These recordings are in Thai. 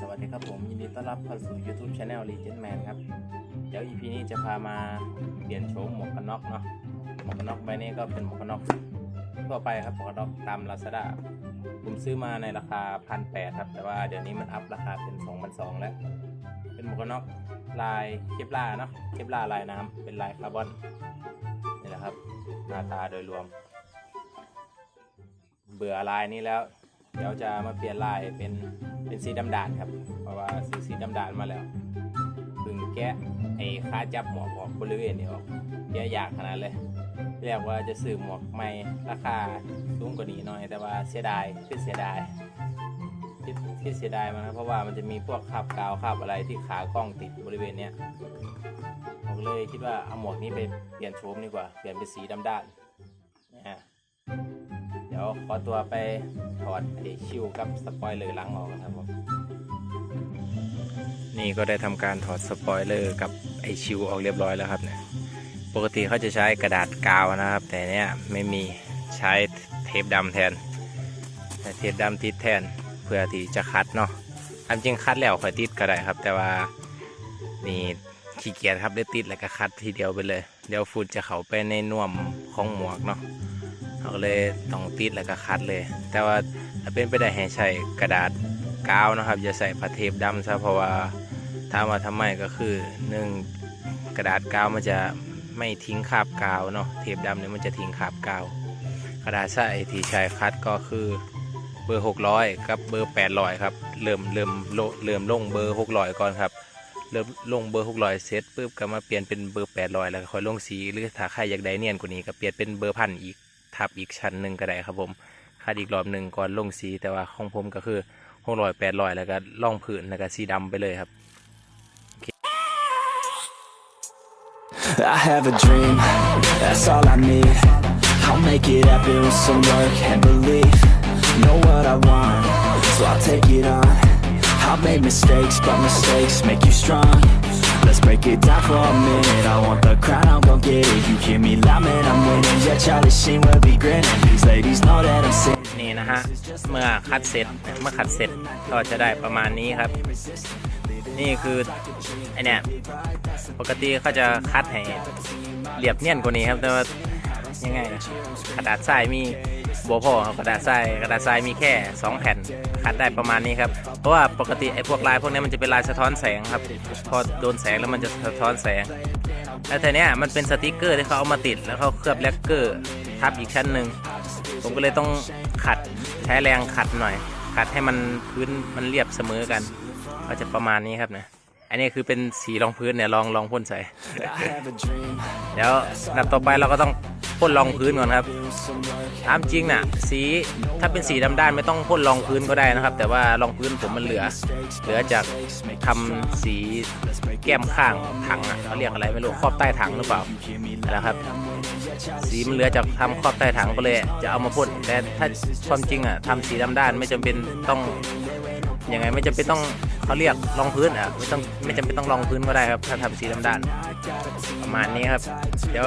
สวัสดีครับผม ยินดีต้อนรับเข้าสู่ YouTube Channel Legend Man ครับ เดี๋ยว EP นี้จะพามาเปลี่ยนโฉมหมวกกันน็อกเนาะหมวกกันน็อกใบนี้ก็เป็นหมวกกันน็อกทั่วไปครับหมวกกันน็อกตาม Lazada ผมซื้อมาในราคาพันแครับ แต่ว่าเดี๋ยวนี้มันอัพราคาเป็น2 2 0 0แล้ว เป็นหมวกกันน็อกลายเคปลาเนาะเคปลาลายน้ำเป็นลายคาร์บอนนี่แหละครับหน้าตาโดยรวม เบื่อลายนี้แล้ว เดี๋ยวจะมาเปลี่ยนลายเป็นเป็นสีดำดานครับ เพราะว่าซื้อสีดำดานมาแล้วพึ่งแกะไอ้ค่าจับหมวกออกบริเวณนี้ออกแกะยากขนาดเลยเรียกว่าจะซื้อหมวกใหม่ราคาสูงกว่านี้หน่อย แต่ว่าเสียดายคือเสียดายที่ที่เสียดายมันนะเพราะว่ามันจะมีพวกคราบกาวคราบอะไรที่ขากล้องติดบริเวณเนี้ยผมเลยคิดว่าเอาหมวกนี้ไปเปลี่ยนโฉมดีกว่า เปลี่ยนเป็นสีดำด้านนะฮะ ดี๋ยวขอตัวไปถอดไอชิวกับสปอยเลอร์หลังออกครับผมนี่ก็ได้ทำการถอดสปอยเลอร์กับไอชิวออกเรียบร้อยแล้วครับเนี่ยปกติเขาจะใช้กระดาษกาวนะครับ แต่เนี้ยไม่มีใช้เทปดำแทนแเทปดำติดแทนเพื่อที่จะคัดเนาะทำจริงคัดแล้วค่อยติดก็ได้ครับ แต่ว่านี่ขี้เกียจครับได้ติดแล้วก็คัดทีเดียวไปเลย เดี๋ยวฝุ่นจะเข้าไปในน่วมของหมวกเนาะ เราก็เลยต้องติดแล้วก็คัดเลย แต่ว่าถ้าเป็นไปได้ให้ใช้กระดาษกาวนะครับอย่าใส่ผ้าเทปดำซะเพราะว่าถ้ามว่าทำไมก็คือหนึ่งกระดาษกาวมันจะไม่ทิ้งคราบกาวเนาะเทปดำเนี่ยมันจะทิ้งคราบกาวกระดาษใส่ที่ใช้คัดก็คือเบอร์ 600 กับเบอร์ 800 ครับ เริ่มเริ่มโลเริ่มลงเบอร์ 600 ก่อนครับ เริ่มลงเบอร์ 600เสร็จปุ๊บก็มาเปลี่ยนเป็นเบอร์ 800 แล้วค่อยลงสีหรือถ้าใครอยากได้เนียนกว่านี้ก็เปลี่ยนเป็นเบอร์พันอีก ทับอีกชั้นหนึ่งก็ได้ครับผมคาดอีกรอบหนึ่งก่อนลงสีแต่ว่าของผมก็คือหกร้อยแปดร้อยแล้วก็ล่องผืนแล้วก็สีดำไปเลยครับ I have a dream, that's all I need. I'll make it happen with some work and belief. Know what I want, so I'll take it on. I've made mistakes, but mistakes make you strong. Let's break it down for a minute. I want the crown, I'm gon' get it. You hear me loud, man, Yeah, Charlie Sheen will be grinning. These ladies know that I'm sitting. นี่นะฮะ เมื่อคัดเสร็จ เมื่อคัดเสร็จก็จะได้ประมาณนี้ครับ นี่คือไอเนี่ยปกติเขาจะคัดให้เรียบเนียนกว่านี้ครับ แต่ว่ายังไง กระดาษทรายมีโบพอครับกระดาษทรายกระดาษทรายมีแค่ 2 แผ่นคัดได้ประมาณนี้ครับ เพราะว่าปกติไอ้พวกลายพวกนี้มันจะเป็นลายสะท้อนแสงครับ พอโดนแสงแล้วมันจะสะท้อนแสง แล้วแต่เนี้ยมันเป็นสติกเกอร์ที่เขาเอามาติดแล้วเขาเคลือบแลกเกอร์ทับอีกชั้นหนึ่งผมก็เลยต้องขัดใช้แรงขัดหน่อย ขัดให้มันพื้นมันเรียบเสมอกัน ก็จะประมาณนี้ครับนะอันนี้คือเป็นสีรองพื้นเนี่ยลองลองพ่นใส่ I have a dream, เดี๋ยวนับต่อไปเราก็ต้อง พ่นรองพื้นก่อนครับตามจริงน่ะ สีถ้าเป็นสีดำด้านไม่ต้องพ่นรองพื้นก็ได้นะครับ แต่ว่ารองพื้นผมมันเหลือ เหลือจากทำสีแก้มข้างถังอะเขาเรียกอะไรไม่รู้ครอบใต้ถังหรือเปล่านั่นะครับสีมันเหลือจากทำครอบใต้ถังก็เลย จะเอามาพ่นแต่ถ้าความจริงอะทำสีดำด้านไม่จำเป็นต้องยังไงไม่จำเป็นต้องเขาเรียกรองพื้นอะไม่ต้องไม่จำเป็นต้องรองพื้นก็ได้ครับ ถ้าทำสีดำด้านประมาณนี้ครับ เดี๋ยว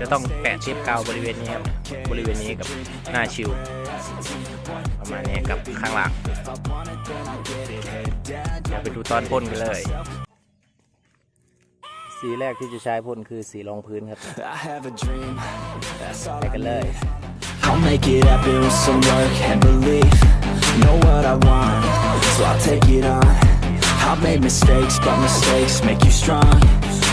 จะต้องแปะเทปกาวบริเวณนี้ครับบริเวณนี้กับหน้าชิวประมาณนี้กับข้างหลังเดี๋ยวไปดูตอนพ่นกันเลย สีแรกที่จะใช้พ่นคือสีรองพื้นครับ I have a dream, that's all ไป I กันเลย I'll make it happen with some work and belief. Know what I want, so I'll take it on. I've made mistakes, but mistakes make you strong.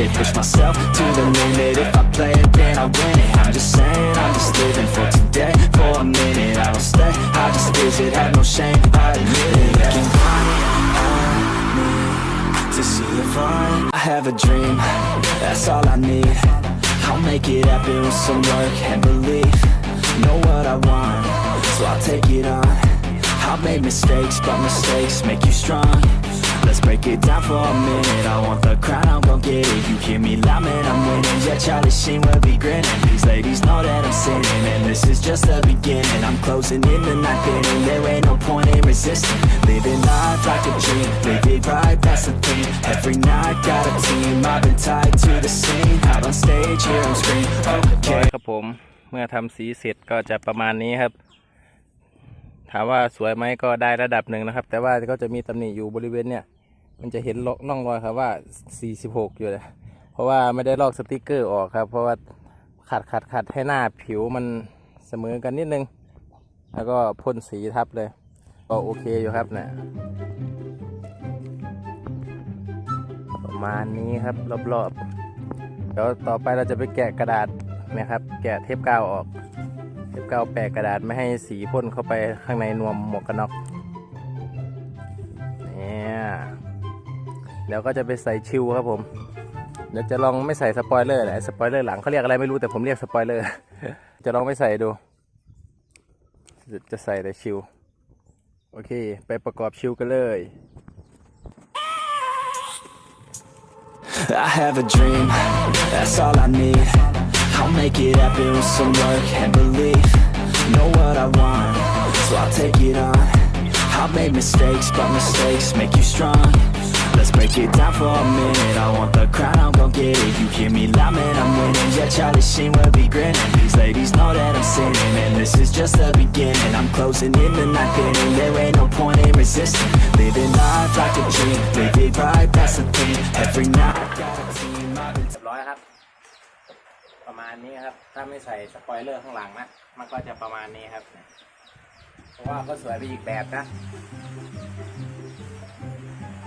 it. Push myself to the limit. If I play it, then I win it. I'm just saying, I'm just living for today. For a minute, I don't stay. I just visit, have no shame. I admit it. Looking on me to see if I I have a dream, that's all I need. I'll make it happen with some work and belief. Know what I want, so I'll take it on. I've made mistakes, but mistakes make you strong. Let's break it down for a minute. I want the crown, I'm gon' get it. You hear me loud, man, I'm winning. Yeah, Charlie Sheen will be grinning. These ladies know that I'm sinning, and this is just the beginning. I'm closing in the night inning. There ain't no point in resisting. Living life like a dream, live it right, that's the thing. Every night got a team, I've been tied to the scene. Out on stage, hear 'em scream. ร้อย Okay. ครับผมเมื่อทำสีเสร็จก็จะประมาณนี้ครับ ถามว่าสวยไหมก็ได้ระดับหนึ่งนะครับ แต่ว่าก็จะมีตำหนิอยู่บริเวณเนี่ย มันจะเห็นร่องรอยครับว่า 46 อยู่เลยเพราะว่าไม่ได้ลอกสติกเกอร์ออกครับ เพราะว่าขัดขัดขัดให้หน้าผิวมันเสมอกันนิดนึง แล้วก็พ่นสีทับเลย ก็โอเคอยู่ครับเนี่ยประมาณนี้ครับรอบๆเดี๋ยวต่อไปเราจะไปแกะกระดาษนะครับ แกะเทปกาวออก เทปกาแปะกระดาษไม่ให้สีพ่นเข้าไปข้างในนวมหมวกกันน็อกเนี่ยเดี๋ยวก็จะไปใส่ชิวครับผมเดี๋ยวจะลองไม่ใส่สปอยเลอร์แหละสปอยเลอร์หลังเขาเรียกอะไรไม่รู้แต่ผมเรียกสปอยเลอร์จะลองไม่ใส่ดู จะใส่แต่ชิว โอเค ไปประกอบชิวกันเลย I have a dream, that's all I need. I'll make it happen with some work and belief. Know what I want, so I'll take it on. I've made mistakes, but mistakes make you strong. Let's break it down for a minute. I want the crown, I'm gon' get it. You hear me loud, man, I'm winning. Yeah, Charlie Sheen will be grinning. These ladies know that I'm sinning, and this is just the beginning. I'm closing in the night inning. There ain't no point in resisting. Living life like a dream, it right, that's the thing. Every night, มาณนี้ครับ ถ้าไม่ใส่สปอยเลอร์ข้างหลังนะ มันก็จะประมาณนี้ครับ เพราะว่าก็สวยไปอีกแบบนะ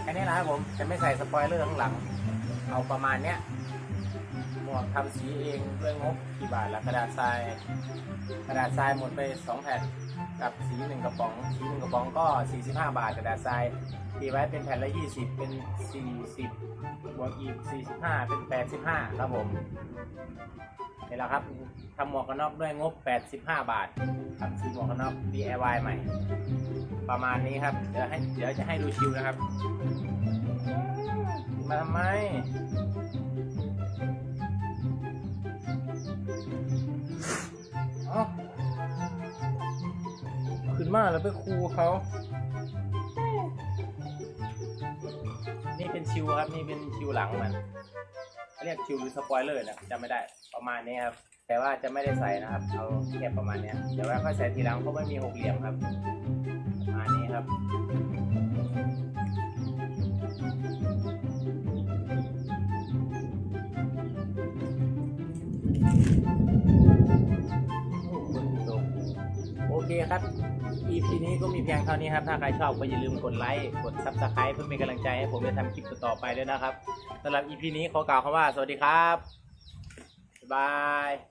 แค่นี้นะครับผม จะไม่ใส่สปอยเลอร์ข้างหลัง เอาประมาณเนี้ยหมวกทำสีเองด้วยงบกี่บาทล้วกระดาษทราย กระดาษทรายหมดไปสองแผ่นกับสีหนึ่งกระป๋อง สีหนึ่งกระป๋องก็ 45 บาทกระดาษทรายตีไว้เป็นแผ่นละ 20 เป็น 40 บวกอีก 45 เป็น 85 ครับผม นี่แหละครับทำหมวกกันน็อกด้วยงบ 85 บาททำสีหมวกกันน็อก DIY ใหม่ ประมาณนี้ครับ เดี๋ยวให้เดี๋ยวจะให้ดูชิวนะครับ มาทำไมเอาขึ้นมาแล้วไปคูเขานี่เป็นชิวครับ นี่เป็นชิวหลังมันเขาเรียกชิวหรือสปอยเลอร์นะจำไม่ได้ ประมาณนี้ครับ แต่ว่าจะไม่ได้ใส่นะครับ เอาแค่ประมาณนี้เดี๋ยวไว้ค่อยใส่ทีหลังเพราะไม่มีหกเหลี่ยมครับ ประมาณนี้ครับโอเคครับ EP นี้ก็มีเพียงเท่านี้ครับ ถ้าใครชอบก็อย่าลืมกดไลค์ กด Subscribe เพื่อเป็นกำลังใจให้ผมได้ทำคลิปต่อๆไปด้วยนะครับสำหรับ EP นี้ขอกล่าวคำว่า สวัสดีครับ Bye.